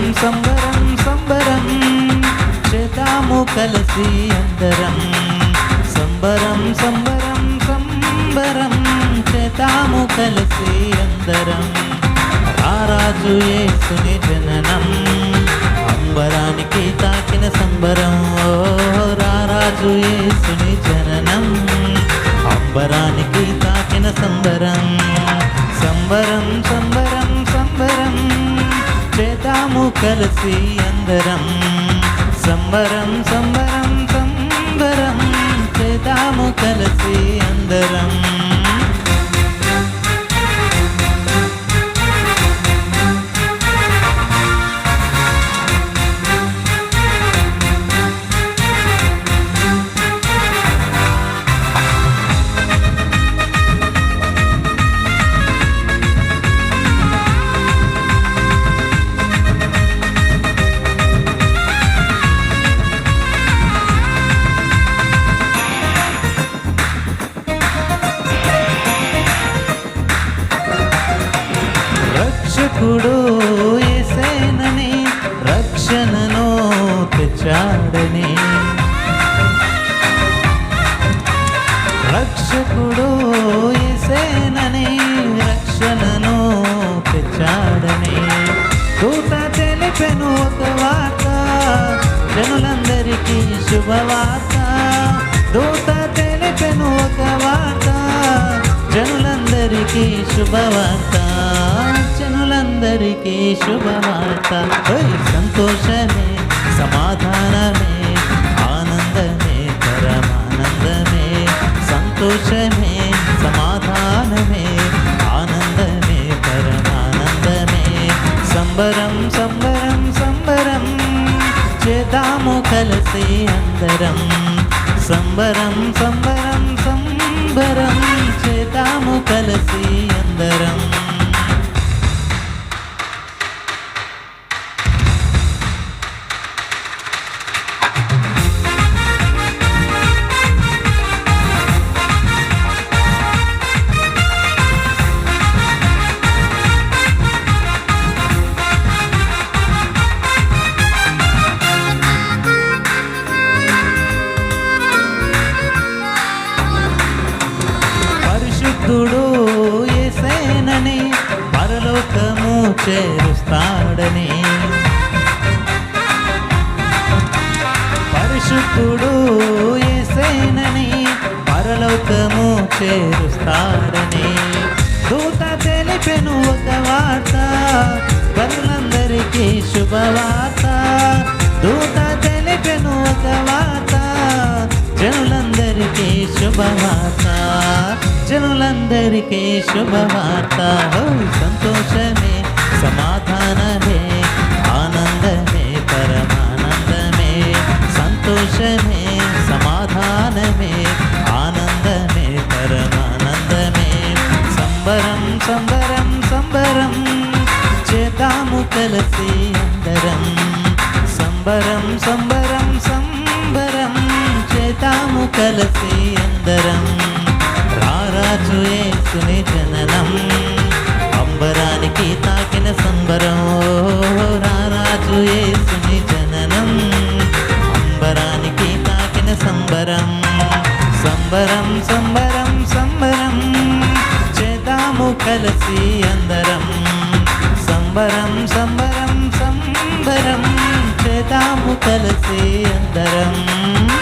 సంబరం సంబరం. చేతాము కలిసి అందరం. సంబరం సంబరం సంబరం. చేతాము కలిసి అందరం. రారాజు యేసుని జననం. కలిసి అందరం. సంబరం సంబరం సంబరం. చేతాము కలిసి అందరం. రక్షణను తెచ్చాడని. రక్షకుడు ఏసేనని రక్షణను తెచ్చాడని. దూత తెలిపెను ఒక వార్త జనులందరికీ శుభవార్త. దూత తెలిపెను ఒక వార్త జనులందరికీ శుభవార్త. అందరికీ శుభవార్త. సంతోషమే సమాధానమే ఆనందమే పరమానందమే. సంతోషమే సమాధానమే ఆనందమే పరమానందమే. సంబరం సంబరం సంబరం చేద్దాము కలిసి అందరం. సంబరం సంబరం సంబరం చేద్దాము కలిసి నాథుడు ఏసేనని పరలోకము చేరుస్తాడని. పరిశుద్ధుడు ఏసేనని పరలోకము చేరుస్తాడని. దూత తెలిపెను ఒక వార్త పరులందరికీ శుభవార్త. దూత తెలిపెను ఒక వార్త జనులందరికీ శుభవార్త. జనులందరికీ శుభవార్త. సంతోషమే సమాధానమే ఆనందమే పరమానందమే. సంతోషమే సమాధానమే ఆనందమే పరమానందమే. సంబరం సంబరం సంబరం చేద్దాము కలిసి అందరం. సంబరం సంబరం సంబరం చేద్దాము కలిసి అందరం. యేసుని జననం. అంబరానికి తాకిన సంబరం. రారాజు యేసుని జననం. అంబరానికి తాకిన సంబరం. సంబరం సంబరం సంబరం. చేద్దాము కలిసి అందరం. సంబరం సంబరం సంబరం. చేద్దాము కలిసి అందరం.